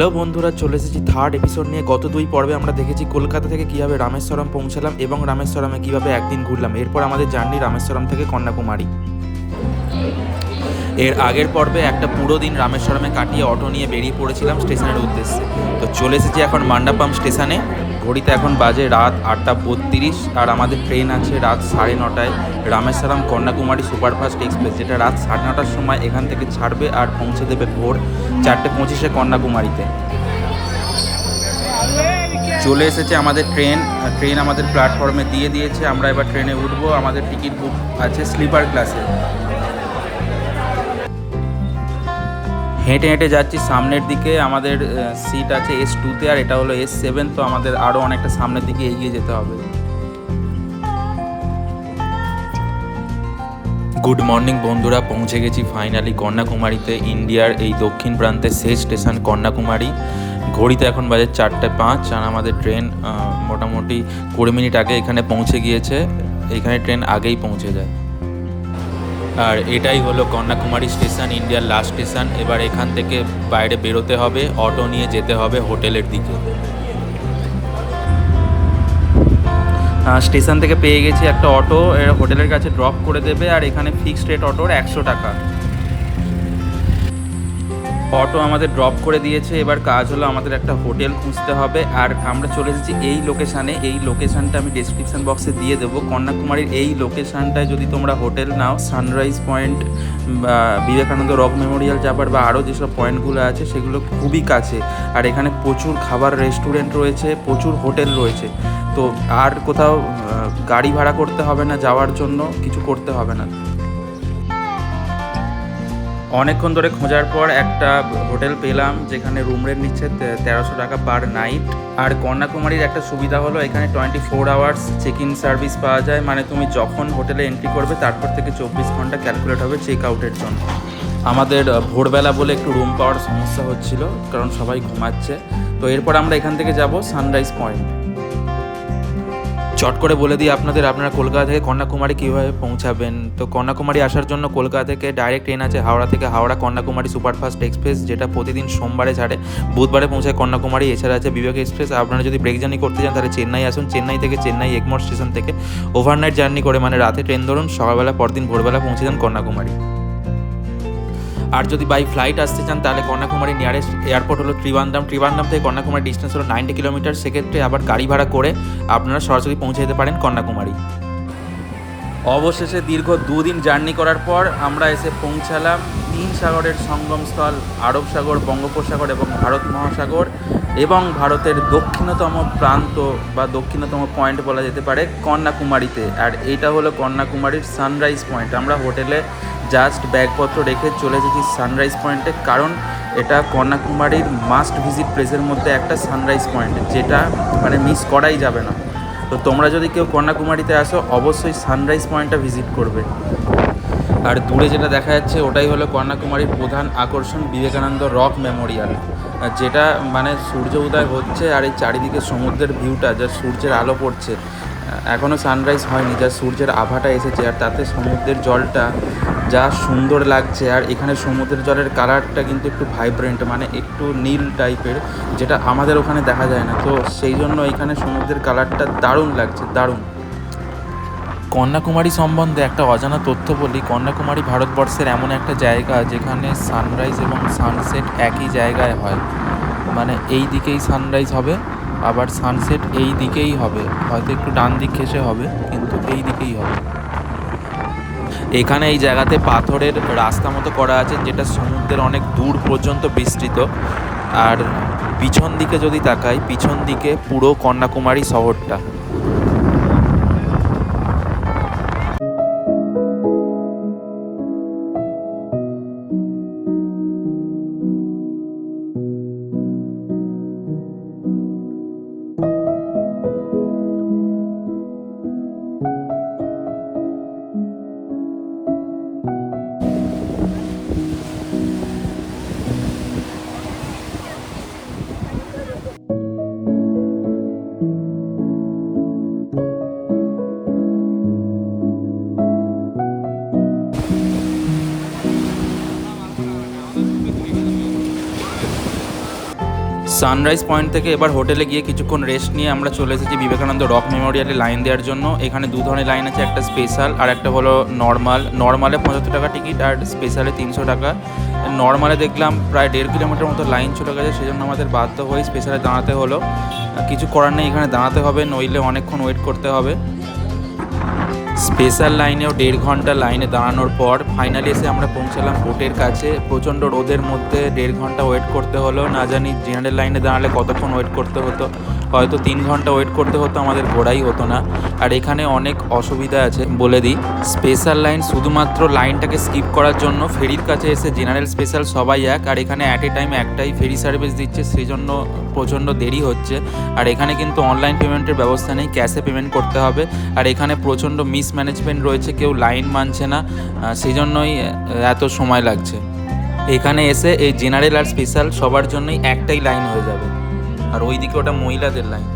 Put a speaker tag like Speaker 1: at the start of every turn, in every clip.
Speaker 1: Hello বন্ধুরা, চলে এসেছি থার্ড এপিসোড নিয়ে। গত দুই পর্বে আমরা দেখেছি কলকাতা থেকে কীভাবে রামেশ্বরম পৌঁছালাম এবং রামেশ্বরমে কীভাবে একদিন ঘুরলাম। এরপর আমাদের জার্নি রামেশ্বরম থেকে কন্যাকুমারী। এর আগের পর্বে একটা পুরো দিন রামেশ্বরমে কাটিয়ে অটো নিয়ে বেরিয়ে পড়েছিলাম স্টেশনের উদ্দেশ্যে। তো চলে এসেছি এখন মান্ডাপাম স্টেশনে। ঘড়িতে এখন বাজে রাত আটটা বত্রিশ, আর আমাদের ট্রেন আছে রাত সাড়ে নটায় রামেশ্বরম কন্যাকুমারী সুপারফাস্ট এক্সপ্রেস, যেটা রাত সাড়ে নটার সময় এখান থেকে ছাড়বে আর পৌঁছে দেবে ভোর চারটে পঁচিশে কন্যাকুমারীতে। চলে এসেছে আমাদের ট্রেন ট্রেন আমাদের প্ল্যাটফর্মে দিয়ে দিয়েছে। আমরা এবার ট্রেনে উঠবো, আমাদের টিকিট বুক আছে স্লিপার ক্লাসে হেঁটে হেঁটে যাচ্ছি সামনের দিকে। আমাদের সিট আছে এস টুতে আর এটা হলো এস সেভেন তো আমাদের আরও অনেকটা সামনের দিকে এগিয়ে যেতে হবে। গুড মর্নিং বন্ধুরা, পৌঁছে গেছি ফাইনালি কন্যাকুমারীতে। ইন্ডিয়ার এই দক্ষিণ প্রান্তের শেষ স্টেশন কন্যাকুমারী। ঘড়িতে এখন বাজে চারটে পাঁচ আর আমাদের ট্রেন মোটামুটি কুড়ি মিনিট আগে এখানে পৌঁছে গিয়েছে। এখানে ট্রেন আগেই পৌঁছে যায়। আর এটাই হলো কন্যাকুমারী স্টেশন, ইন্ডিয়ার লাস্ট স্টেশন এবার এখান থেকে বাইরে বেরোতে হবে অটো নিয়ে যেতে হবে হোটেলের দিকে। স্টেশন থেকে পেয়ে গেছি একটা অটো হোটেলের কাছে ড্রপ করে দেবে, আর এখানে ফিক্সড রেট অটোর একশো টাকা। অটো আমাদের ড্রপ করে দিয়েছে। এবার কাজ হলো আমাদের একটা হোটেল খুঁজতে হবে। আর আমরা চলে এসেছি এই লোকেশানে এই লোকেশানটা আমি ডিসক্রিপশন বক্সে দিয়ে দেবো। কন্যাকুমারীর এই লোকেশানটায় যদি তোমরা হোটেল নাও সানরাইজ পয়েন্ট বা বিবেকানন্দ রক মেমোরিয়াল যাবার বা আরও যেসব পয়েন্টগুলো আছে, সেগুলো খুবই কাছে। আর এখানে প্রচুর খাবার রেস্টুরেন্ট রয়েছে, প্রচুর হোটেল রয়েছে। তো আর কোথাও গাড়ি ভাড়া করতে হবে না যাওয়ার জন্য, কিছু করতে হবে না। অনেকক্ষণ ধরে খোঁজার পর একটা হোটেল পেলাম যেখানে রুম রেন্ট নিচ্ছে তেরোশো টাকা পার নাইট আর কন্যাকুমারীর একটা সুবিধা হলো, এখানে twenty four hours check in service পাওয়া যায়। মানে তুমি যখন হোটেলে এন্ট্রি করবে, তারপর থেকে চব্বিশ ঘণ্টা ক্যালকুলেট হবে চেক আউটের জন্য। আমাদের ভোরবেলা বলে একটু রুম পাওয়ার সমস্যা হচ্ছিল, কারণ সবাই ঘুমাচ্ছে। তো এরপর আমরা এখান থেকে যাব সানরাইজ পয়েন্ট চট করে বলে দিই আপনাদের, আপনারা কলকাতা থেকে কন্যাকুমারী কীভাবে পৌঁছাবেন? তো কন্যাকুমারী আসার জন্য কলকাতা থেকে ডাইরেক্ট ট্রেন আছে, হাওড়া থেকে হাওড়া কন্যাকুমারী সুপারফাস্ট এক্সপ্রেস, যেটা প্রতিদিন সোমবারে ছাড়ে। বুধবারে পৌঁছায় কন্যাকুমারী, এছাড়া আছে বিবেক এক্সপ্রেস। আপনারা যদি ব্রেক জার্নি করতে চান, তাহলে চেন্নাই আসুন। চেন্নাই থেকে চেন্নাই এগমোর স্টেশন থেকে ওভারনাইট জার্নি করে মানে রাতে ট্রেন ধরুন, সকালবেলা, পরদিন ভোরবেলা পৌঁছে যান কন্যাকুমারী। আর যদি বাই ফ্লাইট আসতে চান, তাহলে কন্যাকুমারী নিয়ারেস্ট এয়ারপোর্ট হলো ত্রিবান্দাম ত্রিবান্দাম থেকে কন্যাকুমারী ডিস্টেন্স হলো নাইনটি কিলোমিটার সেক্ষেত্রে আবার গাড়ি ভাড়া করে আপনারা সরাসরি পৌঁছে যেতে পারেন কন্যাকুমারী। অবশেষে দীর্ঘ দুদিন জার্নি করার পর আমরা এসে পৌঁছালাম তিন সাগরের সঙ্গমস্থল, আরব সাগর, বঙ্গোপসাগর এবং ভারত মহাসাগর। এবং ভারতের দক্ষিণতম প্রান্ত বা দক্ষিণতম পয়েন্ট বলা যেতে পারে কন্যাকুমারীতে। আর এটা হলো কন্যাকুমারীর সানরাইজ পয়েন্ট আমরা হোটেলে জাস্ট ব্যাগপত্র রেখে চলে এসেছি সানরাইজ পয়েন্টে কারণ এটা কন্যাকুমারীর মাস্ট ভিজিট প্লেসের মধ্যে একটা সানরাইজ পয়েন্ট যেটা মানে মিস করাই যাবে না। তো তোমরা যদি কেউ কন্যাকুমারীতে আসো, অবশ্যই সানরাইজ পয়েন্টটা ভিজিট করবে। আর দূরে যেটা দেখা যাচ্ছে, ওটাই হলো কন্যাকুমারীর প্রধান আকর্ষণ বিবেকানন্দ রক মেমোরিয়াল। যেটা মানে সূর্য উদয় হচ্ছে আর এই চারিদিকে সমুদ্রের ভিউটা যা সূর্যের আলো পড়ছে এখনও সানরাইজ হয়নি, যা সূর্যের আভাটা এসেছে আর তাতে সমুদ্রের জলটা যা সুন্দর লাগছে আর এখানে সমুদ্রের জলের কালারটা কিন্তু একটু ভাইব্রেন্ট মানে একটু নীল টাইপের যেটা আমাদের ওখানে দেখা যায় না। তো সেই জন্য এখানে সমুদ্রের কালারটা দারুণ লাগছে, দারুণ। কন্যাকুমারী সম্বন্ধে একটা অজানা তথ্য বলি। কন্যাকুমারী ভারতবর্ষের এমন একটা জায়গা যেখানে সানরাইজ এবং সানসেট একই জায়গায় হয়। মানে এই দিকেই সানরাইজ হবে, আবার সানসেট এই দিকেই হবে। হয়তো একটু ডান দিক ঘেসে হবে, কিন্তু এই দিকেই হবে। এখানে এই জায়গাতে পাথরের রাস্তা মতো করা আছে, যেটা সমুদ্রের অনেক দূর পর্যন্ত বিস্তৃত। আর পিছন দিকে যদি তাকাই, পিছন দিকে পুরো কন্যাকুমারী শহরটা। সানরাইজ পয়েন্ট থেকে এবার হোটেলে গিয়ে কিছুক্ষণ রেস্ট নিয়ে আমরা চলে এসেছি বিবেকানন্দ রক মেমোরিয়ালে লাইন দেওয়ার জন্য। এখানে দু ধরনের লাইন আছে, একটা স্পেশাল আর একটা হলো নর্মাল। নর্মালে পঁচাত্তর টাকা টিকিট আর স্পেশালে তিনশো টাকা। নর্মালে দেখলাম প্রায় দেড় কিলোমিটার মতো লাইন চলে গেছে, সেজন্য আমাদের বাধ্য হয়ে স্পেশালে দাঁড়াতে হলো। কিছু করার নেই, এখানে দাঁড়াতে হবে, নইলে অনেকক্ষণ ওয়েট করতে হবে। স্পেশাল লাইনেও দেড় ঘণ্টা লাইনে দাঁড়ানোর পর ফাইনালি এসে আমরা পৌঁছালাম বোটের কাছে। প্রচণ্ড রোদের মধ্যে দেড় ঘণ্টা ওয়েট করতে হলো। না জানি জেনারেল লাইনে দাঁড়ালে কতক্ষণ ওয়েট করতে হতো। হয়তো তিন ঘণ্টা ওয়েট করতে হতো, আমাদের ঘোরাই হতো না। আর এখানে অনেক অসুবিধা আছে, বলে দিই। স্পেশাল লাইন শুধুমাত্র লাইনটাকে স্কিপ করার জন্য ফেরির কাছে এসে জেনারেল স্পেশাল সবাই এক, আর এখানে অ্যাট এ টাইম একটাই ফেরি সার্ভিস দিচ্ছে সেই জন্য প্রচণ্ড দেরি হচ্ছে। আর এখানে কিন্তু অনলাইন পেমেন্টের ব্যবস্থা নেই ক্যাশে পেমেন্ট করতে হবে। আর এখানে প্রচণ্ড মিসম্যানেজমেন্ট রয়েছে, কেউ লাইন মানছে না সেই জন্যই এত সময় লাগছে। এখানে এসে এই জেনারেল আর স্পেশাল সবার জন্যই একটাই লাইন হয়ে যাবে। আর ওইদিকে ওটা মহিলাদের লাইন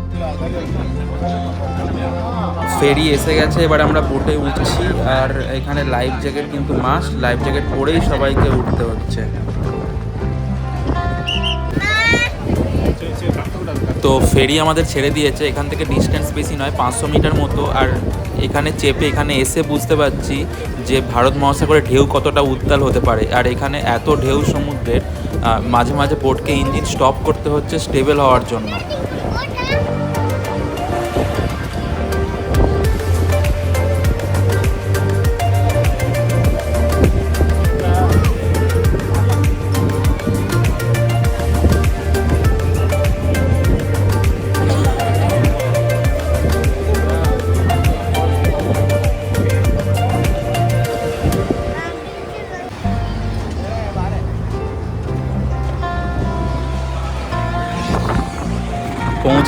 Speaker 1: ফেরি এসে গেছে, এবার আমরা বোটে উঠছি, আর এখানে লাইফ জ্যাকেট কিন্তু মাস্ট লাইফ জ্যাকেট পরেই সবাইকে উঠতে হচ্ছে। তো ফেরি আমাদের ছেড়ে দিয়েছে, এখান থেকে ডিস্টেন্স বেশি নয়, পাঁচশো মিটার মতো, আর এখানে চেপে এখানে এসে বুঝতে পারছি যে ভারত মহাসাগরে ঢেউ কতটা উত্তাল হতে পারে, আর এখানে এত ঢেউ সমুদ্রের মাঝে মাঝে বোটকে ইঞ্জিন স্টপ করতে হচ্ছে স্টেবল হওয়ার জন্য।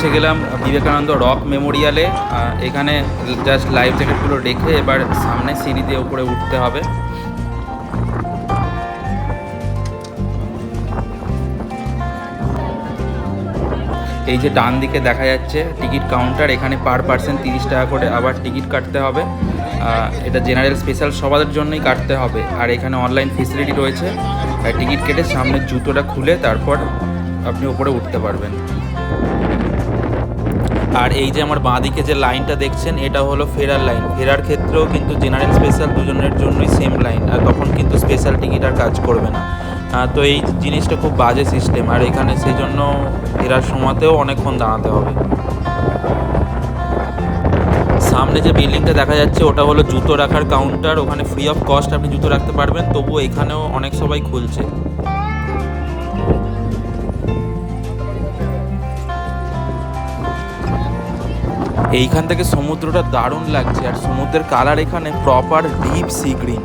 Speaker 1: পৌঁছে গেলাম বিবেকানন্দ রক মেমোরিয়ালে। এখানে জাস্ট লাইফ জ্যাকেটগুলো রেখে এবার সামনে সিঁড়ি দিয়ে উপরে উঠতে হবে। এই যে ডান দিকে দেখা যাচ্ছে, টিকিট কাউন্টার, এখানে পার পার্সন তিরিশ টাকা করে আবার টিকিট কাটতে হবে। এটা জেনারেল স্পেশাল সবার জন্যই কাটতে হবে। আর এখানে অনলাইন ফেসিলিটি রয়েছে। টিকিট কেটে সামনের জুতোটা খুলে তারপর আপনি উপরে উঠতে পারবেন। আর এই যে আমার বাঁদিকে যে লাইনটা দেখছেন, এটা হলো ফেরার লাইন। ফেরার ক্ষেত্রেও কিন্তু জেনারেল স্পেশাল দুজনের জন্যই সেম লাইন আর তখন কিন্তু স্পেশাল টিকিট আর কাজ করবে না। তো এই জিনিসটা খুব বাজে সিস্টেম আর এখানে সেই জন্য ফেরার সময়তেও অনেকক্ষণ দাঁড়াতে হবে। সামনে যে বিল্ডিংটা দেখা যাচ্ছে, ওটা হলো জুতো রাখার কাউন্টার ওখানে ফ্রি অফ কস্ট আপনি জুতো রাখতে পারবেন, তবুও এখানেও অনেক সবাই খুলছে। এইখান থেকে সমুদ্রটা দারুণ লাগছে আর সমুদ্রের কালার এখানে প্রপার ডিপ সি গ্রিন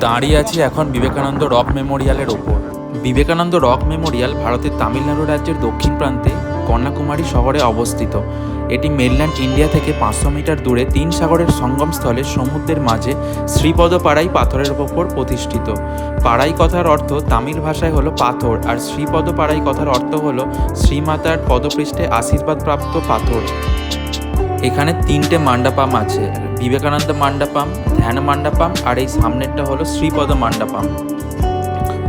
Speaker 1: দাঁড়িয়ে আছি এখন বিবেকানন্দ রক মেমোরিয়ালের ওপর। বিবেকানন্দ রক মেমোরিয়াল ভারতের তামিলনাড়ু রাজ্যের দক্ষিণ প্রান্তে কন্যাকুমারী শহরে অবস্থিত। এটি মেনল্যান্ড ইন্ডিয়া থেকে পাঁচশো মিটার দূরে তিন সাগরের সঙ্গমস্থলে সমুদ্রের মাঝে শ্রীপদ পাড়াই পাথরের ওপর প্রতিষ্ঠিত। পাড়াই কথার অর্থ তামিল ভাষায় হলো পাথর, আর শ্রীপদ পাড়াই কথার অর্থ হলো শ্রীমাতার পদপৃষ্ঠে আশীর্বাদপ্রাপ্ত পাথর। এখানে তিনটে মান্ডাপাম আছে, বিবেকানন্দ মান্ডাপাম, ধ্যান মান্ডাপাম, আর এই সামনেরটা হলো শ্রীপদ মান্ডাপাম।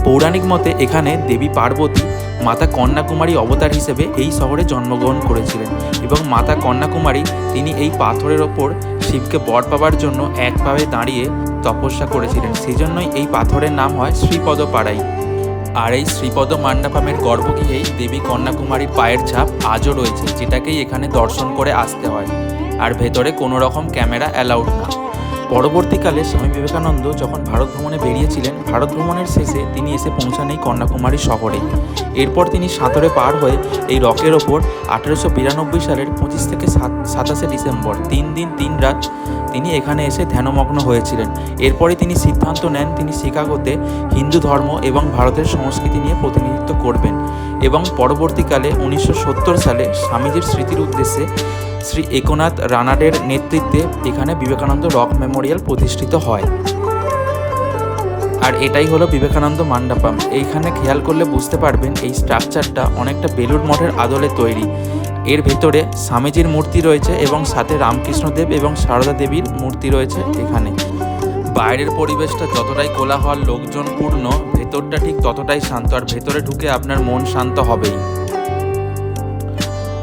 Speaker 1: পৌরাণিক মতে এখানে দেবী পার্বতী মাতা কন্যাকুমারী অবতার হিসেবে এই শহরে জন্মগ্রহণ করেছিলেন এবং মাতা কন্যাকুমারী তিনি এই পাথরের ওপর শিবকে বর পাবার জন্য একভাবে দাঁড়িয়ে তপস্যা করেছিলেন। সেই জন্যই এই পাথরের নাম হয় শ্রীপদ পাড়াই আর এই শ্রীপদ মান্ডাপামের গর্ভগৃহেই দেবী কন্যাকুমারীর পায়ের ছাপ আজও রয়েছে, যেটাকেই এখানে দর্শন করে আসতে হয়। আর ভেতরে কোনো রকম ক্যামেরা অ্যালাউড না। পরবর্তীকালে স্বামী বিবেকানন্দ যখন ভারত ভ্রমণে বেরিয়েছিলেন, ভারত ভ্রমণের শেষে তিনি এসে পৌঁছান এই কন্যাকুমারী শহরে। এরপর তিনি সাঁতরে পার হয়ে এই রকের ওপর আঠেরোশো বিরানব্বই সালের পঁচিশ থেকে সাত, সাতাশে ডিসেম্বর, তিন দিন, তিন রাত তিনি এখানে এসে ধ্যানমগ্ন হয়েছিলেন। এরপরে তিনি সিদ্ধান্ত নেন তিনি শিকাগোতে হিন্দু ধর্ম এবং ভারতের সংস্কৃতি নিয়ে প্রতিনিধিত্ব করবেন এবং পরবর্তীকালে উনিশশো সত্তর সালে স্বামীজির স্মৃতির উদ্দেশ্যে শ্রী একনাথ রানাডের নেতৃত্বে এখানে বিবেকানন্দ রক মেমোরিয়াল প্রতিষ্ঠিত হয়। আর এটাই হলো বিবেকানন্দ মান্ডাপাম। এইখানে খেয়াল করলে বুঝতে পারবেন এই স্ট্রাকচারটা অনেকটা বেলুড় মঠের আদলে তৈরি। এর ভেতরে স্বামীজির মূর্তি রয়েছে এবং সাথে রামকৃষ্ণদেব এবং সারদা দেবীর মূর্তি রয়েছে এখানে। বাইরের পরিবেশটা যতটাই কোলাহল, লোকজনপূর্ণ, ভেতরটা ঠিক ততটাই শান্ত, আর ভেতরে ঢুকে আপনার মন শান্ত হবেই।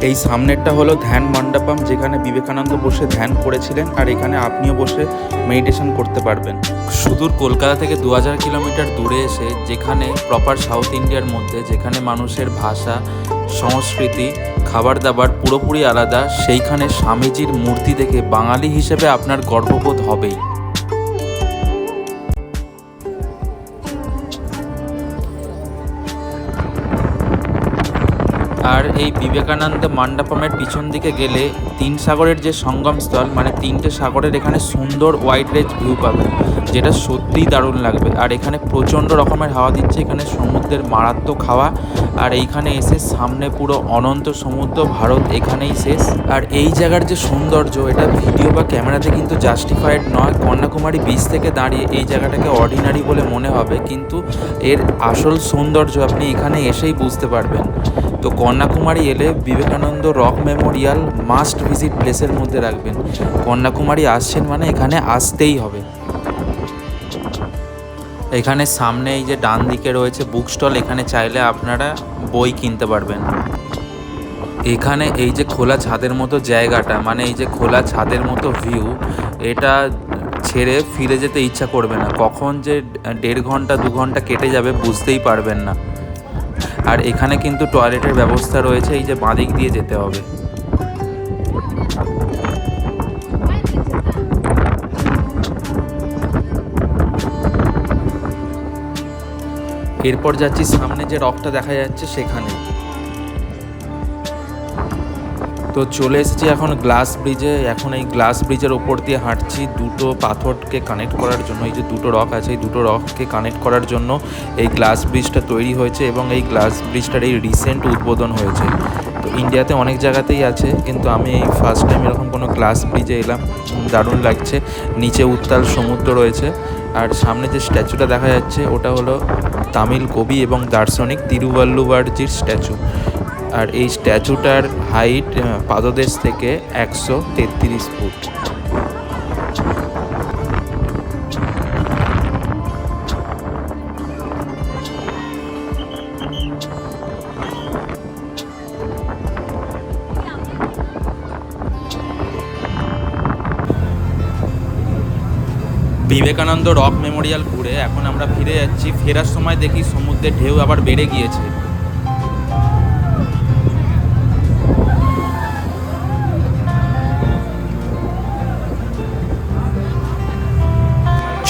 Speaker 1: এই সামনেরটা হলো ধ্যান মণ্ডপম, যেখানে বিবেকানন্দ বসে ধ্যান করেছিলেন, আর এখানে আপনিও বসে মেডিটেশন করতে পারবেন। সুদূর কলকাতা থেকে দু হাজার কিলোমিটার দূরে এসে, যেখানে প্রপার সাউথ ইন্ডিয়ার মধ্যে, যেখানে মানুষের ভাষা, সংস্কৃতি খাবার দাবার পুরোপুরি আলাদা, সেইখানে স্বামীজির মূর্তি দেখে বাঙালি হিসেবে আপনার গর্ববোধ হবেই। আর এই বিবেকানন্দ মণ্ডপমের পিছন দিকে গেলে তিন সাগরের যে সঙ্গম স্থল মানে তিনটে সাগরের এখানে সুন্দর ওয়াইড রেঞ্জ ভিউ পাবেন। যেটা সত্যিই দারুণ লাগবে। আর এখানে প্রচণ্ড রকমের হাওয়া দিচ্ছে। এখানে সমুদ্রের মারাত্মক হাওয়া। আর এইখানে এসে সামনে পুরো অনন্ত সমুদ্র। ভারত এখানেই শেষ। আর এই জায়গার যে সৌন্দর্য, এটা ভিডিও বা ক্যামেরাতে কিন্তু জাস্টিফাইড নয়। কন্যাকুমারী বিচ থেকে দাঁড়িয়ে এই জায়গাটাকে অর্ডিনারি বলে মনে হবে। কিন্তু এর আসল সৌন্দর্য আপনি এখানে এসেই বুঝতে পারবেন। তো কন্যাকুমারী এলে Vivekananda rock memorial must visit প্লেসের মধ্যে রাখবেন। কন্যাকুমারী আসছেন মানে এখানে আসতেই হবে। এখানে সামনে এই যে ডান দিকে রয়েছে বুক স্টল এখানে চাইলে আপনারা বই কিনতে পারবেন। এখানে এই যে খোলা ছাদের মতো জায়গাটা মানে এই যে খোলা ছাদের মতো ভিউ এটা ছেড়ে ফিরে যেতে ইচ্ছা করবে না। কখন যে দেড় ঘণ্টা, দু ঘণ্টা কেটে যাবে বুঝতেই পারবেন না। আর এখানে কিন্তু টয়লেটের ব্যবস্থা রয়েছে, এই যে বাঁদিক দিয়ে যেতে হবে। এরপর যাচ্ছি সামনে যে রকটা দেখা যাচ্ছে সেখানে। তো চলে এসেছি এখন গ্লাস ব্রিজে। এখন এই গ্লাস ব্রিজের ওপর দিয়ে হাঁটছি দুটো পাথরকে কানেক্ট করার জন্য। এই যে দুটো রক আছে, এই দুটো রককে কানেক্ট করার জন্য এই গ্লাস ব্রিজটা তৈরি হয়েছে এবং এই গ্লাস ব্রিজটার এই রিসেন্ট উদ্বোধন হয়েছে। ইন্ডিয়াতে অনেক জায়গাতেই আছে, কিন্তু আমি এই ফার্স্ট টাইম এরকম কোনো গ্লাস ব্রিজে এলাম, দারুণ লাগছে, নিচে উত্তাল সমুদ্র রয়েছে, আর সামনে যে স্ট্যাচুটা দেখা যাচ্ছে, ওটা হলো তামিল কবি এবং দার্শনিক তিরুভাল্লুবারজির স্ট্যাচু আর এই স্ট্যাচুটার হাইট পাদদেশ থেকে একশো তেত্রিশ ফুট। বিবেকানন্দ রক মেমোরিয়াল ঘুরে এখন আমরা ফিরে যাচ্ছি, ফেরার সময় দেখি সমুদ্রের ঢেউ আবার বেড়ে গিয়েছে।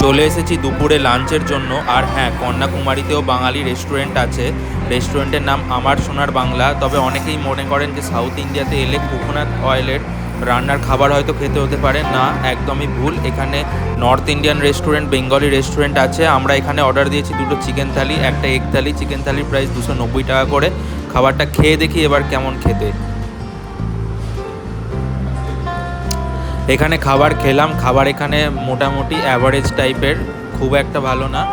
Speaker 1: চলে এসেছি দুপুরে লাঞ্চের জন্য, আর হ্যাঁ কন্যাকুমারীতেও বাঙালি রেস্টুরেন্ট আছে। রেস্টুরেন্টের নাম আমার সোনার বাংলা, তবে অনেকেই মনে করেন যে সাউথ ইন্ডিয়াতে এলে কোকোনাট অয়েলের রান্নার খাবার হয়তো খেতে হতে পারে। না, একদমই ভুল। এখানে north Indian restaurant Bengali restaurant আছে। আমরা এখানে অর্ডার দিয়েছি দুটো চিকেন থালি একটা এগ থালি চিকেন থালির প্রাইস দুশো নব্বই টাকা করে। খাবারটা খেয়ে দেখি এবার কেমন খেতে। এখানে খাবার খেলাম। খাবার এখানে মোটামুটি অ্যাভারেজ টাইপের খুব একটা ভালো না।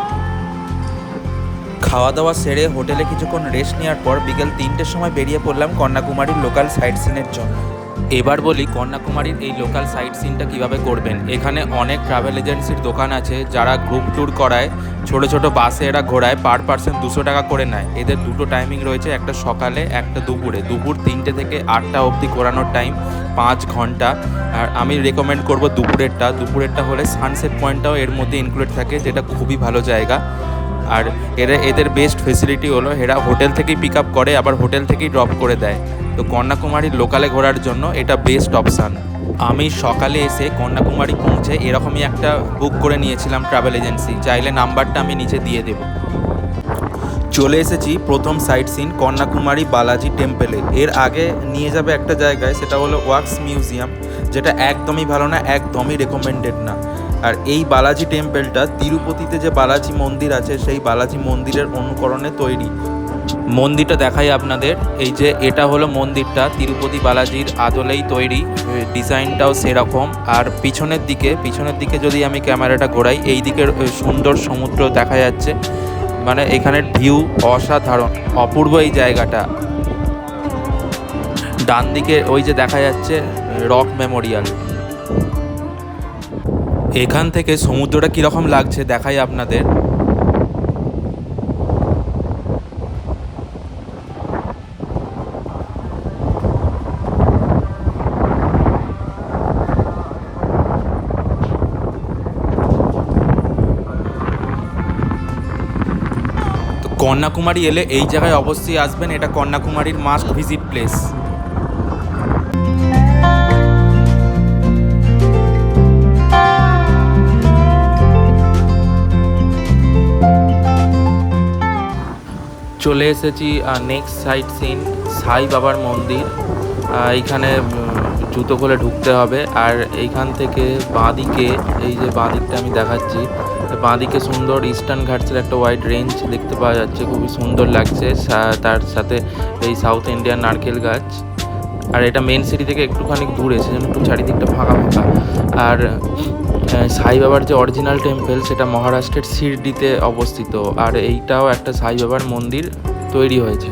Speaker 1: খাওয়া দাওয়া সেরে হোটেলে কিছুক্ষণ রেস্ট নেওয়ার পর বিকেল তিনটের সময় বেরিয়ে পড়লাম কন্যাকুমারীর লোকাল সাইট সিনের জন্য। এবার বলি কন্যাকুমারীর এই লোকাল সাইট সিনটা কীভাবে করবেন। এখানে অনেক ট্রাভেল এজেন্সির দোকান আছে, যারা গ্রুপ ট্যুর করায়। ছোট ছোট বাসে এরা ঘোরায় পার পার্সন দুশো টাকা করে নেয়। এদের দুটো টাইমিং রয়েছে, একটা সকালে, একটা দুপুরে। দুপুর তিনটে থেকে আটটা অবধি ঘোরানোর টাইম পাঁচ ঘণ্টা। আর আমি রেকমেন্ড করব দুপুরেরটা। দুপুরেরটা হলে সানসেট পয়েন্টটাও এর মধ্যে ইনক্লুড থাকে, যেটা খুবই ভালো জায়গা। আর এরা, এদের বেস্ট ফেসিলিটি হলো, এরা হোটেল থেকেই পিক আপ করে, আবার হোটেল থেকেই ড্রপ করে দেয়। তো কন্যাকুমারীর লোকালে ঘোরার জন্য এটা বেস্ট অপশান আমি সকালে এসে কন্যাকুমারী পৌঁছে এরকমই একটা বুক করে নিয়েছিলাম ট্রাভেল এজেন্সি চাইলে নাম্বারটা আমি নিচে দিয়ে দেবো। চলে এসেছি প্রথম সাইট সিন কন্যাকুমারী বালাজি টেম্পেলে এর আগে নিয়ে যাবে একটা জায়গায়, সেটা হলো ওয়াক্স মিউজিয়াম, যেটা একদমই ভালো না, একদমই রেকমেন্ডেড না। আর এই বালাজি টেম্পেলটা তিরুপতিতে যে বালাজি মন্দির আছে, সেই বালাজি মন্দিরের অনুকরণে তৈরি। মন্দিরটা দেখাই আপনাদের। এই যে এটা হলো মন্দিরটা, তিরুপতি বালাজির আদলেই তৈরি। ডিজাইনটাও সেরকম। আর পিছনের দিকে পিছনের দিকে যদি আমি ক্যামেরাটা ঘোরাই, এই দিকের সুন্দর সমুদ্র দেখা যাচ্ছে। মানে এখানের ভিউ অসাধারণ, অপূর্ব এই জায়গাটা। ডান দিকে ওই যে দেখা যাচ্ছে, রক মেমোরিয়াল। এখান থেকে সমুদ্রটা কীরকম লাগছে দেখাই আপনাদের। কন্যাকুমারী এলে এই জায়গায় অবশ্যই আসবেন। এটা কন্যাকুমারীর মাস্ট ভিজিট প্লেস চলে এসেছি নেক্সট সাইট সিন সাই বাবার মন্দির। এইখানে জুতো খুলে ঢুকতে হবে। আর এইখান থেকে বাঁদিকে, এই যে বাঁদিকটা আমি দেখাচ্ছি বাঁদিকে সুন্দর ইস্টার্ন ঘাটসের একটা ওয়াইড রেঞ্জ দেখতে পাওয়া যাচ্ছে, খুবই সুন্দর লাগছে। তার সাথে এই সাউথ ইন্ডিয়ান নারকেল গাছ। আর এটা মেন সিটি থেকে একটুখানি দূরে সেজন্য একটু চারিদিকটা ফাঁকা ফাঁকা। আর সাই বাবার যে অরিজিনাল টেম্পল সেটা মহারাষ্ট্রের শিরডিতে অবস্থিত। আর এইটাও একটা সাই বাবার মন্দির তৈরি হয়েছে।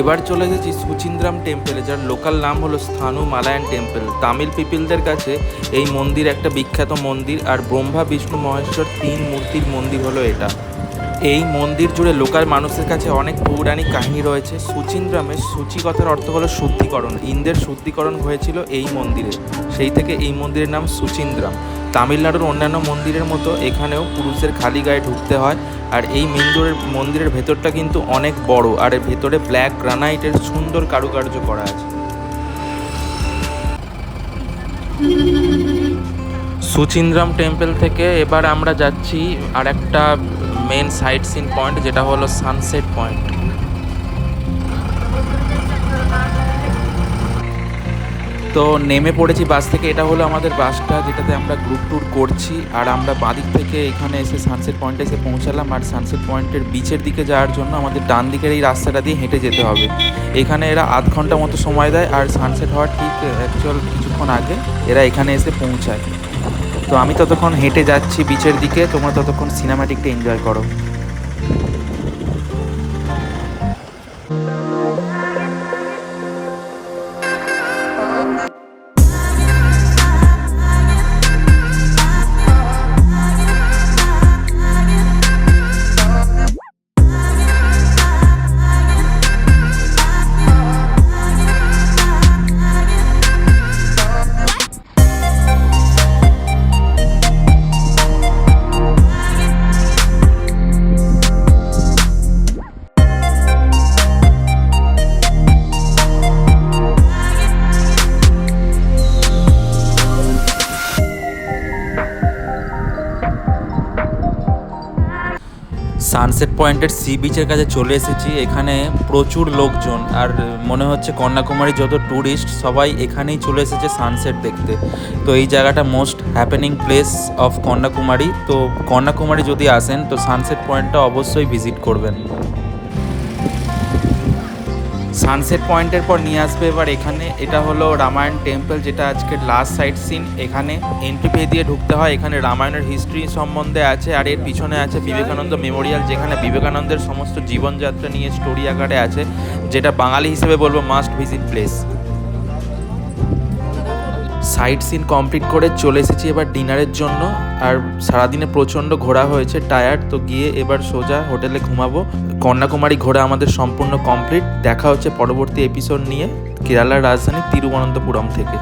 Speaker 1: এবার চলে এসেছি সুচিন্দ্রাম টেম্পেলে যার লোকাল নাম হলো স্থানু মালায়ান টেম্পেল তামিল পিপিলদের কাছে এই মন্দির একটা বিখ্যাত মন্দির, আর ব্রহ্মা, বিষ্ণু, মহেশ্বর তিন মূর্তির মন্দির হলো এটা। এই মন্দির জুড়ে লোকাল মানুষের কাছে অনেক পৌরাণিক কাহিনী রয়েছে। সুচিন্দ্রামের সূচি কথার অর্থ হলো শুদ্ধিকরণ। ইন্দ্রের শুদ্ধিকরণ হয়েছিল এই মন্দিরে। সেই থেকে এই মন্দিরের নাম সুচিন্দ্রাম। তামিলনাড়ুর অন্যান্য মন্দিরের মতো এখানেও পুরুষের খালি গায়ে ঢুকতে হয়। আর এই মন্দিরের মন্দিরের ভেতরটা কিন্তু অনেক বড়। আর এর ভেতরে ব্ল্যাক গ্রানাইটের সুন্দর কারুকার্য করা আছে। সুচিন্দ্রাম টেম্পল থেকে এবার আমরা যাচ্ছি আর একটা মেন সাইট সিন পয়েন্ট যেটা হলো সানসেট পয়েন্ট তো নেমে পড়েছি বাস থেকে। এটা হলো আমাদের বাসটা যেটাতে আমরা গ্রুপ ট্যুর করছি। আর আমরা বাঁদিক থেকে এখানে এসে সানসেট পয়েন্টে এসে পৌঁছালাম। আর সানসেট পয়েন্টের বিচের দিকে যাওয়ার জন্য আমাদের ডান দিকের এই রাস্তাটা দিয়ে হেঁটে যেতে হবে। এখানে এরা আধ ঘণ্টা মতো সময় দেয়। আর সানসেট হওয়ার ঠিক অ্যাকচুয়াল কিছুক্ষণ আগে এরা এখানে এসে পৌঁছায়। তো আমি ততক্ষণ হেঁটে যাচ্ছি বিচের দিকে। তোমরা ততক্ষণ সিনেমাটিকটা এনজয় করো। সানসেট পয়েন্টের সি বিচের কাছে চলে এসেছি। এখানে প্রচুর লোকজন আর মনে হচ্ছে কন্যাকুমারী যত ট্যুরিস্ট সবাই এখানেই চলে এসেছে সানসেট দেখতে। তো এই জায়গাটা most happening place of Kanyakumari. তো কন্যাকুমারী যদি আসেন, তো সানসেট পয়েন্টটা অবশ্যই ভিজিট করবেন। সানসেট পয়েন্টের পর নিয়ে আসবে এবার এখানে। এটা হলো রামায়ণ টেম্পল যেটা আজকে লাস্ট সাইট সিন এখানে এন্ট্রি পে দিয়ে ঢুকতে হয়। এখানে রামায়ণের হিস্ট্রি সম্বন্ধে আছে আর এর পিছনে আছে বিবেকানন্দ মেমোরিয়াল যেখানে বিবেকানন্দের সমস্ত জীবনযাত্রা নিয়ে স্টোরি আকারে আছে, যেটা বাঙালি হিসেবে বলব must visit place sightseeing complete করে চলে এসেছি এবার ডিনারের জন্য। আর সারাদিনে প্রচণ্ড ঘোরা হয়েছে টায়ার্ড তো গিয়ে এবার সোজা হোটেলে ঘুমাবো। কন্যাকুমারী ঘোরা আমাদের সম্পূর্ণ কমপ্লিট দেখা হচ্ছে পরবর্তী এপিসোড নিয়ে, কেরালার রাজধানী তিরুবনন্তপুরম থেকে।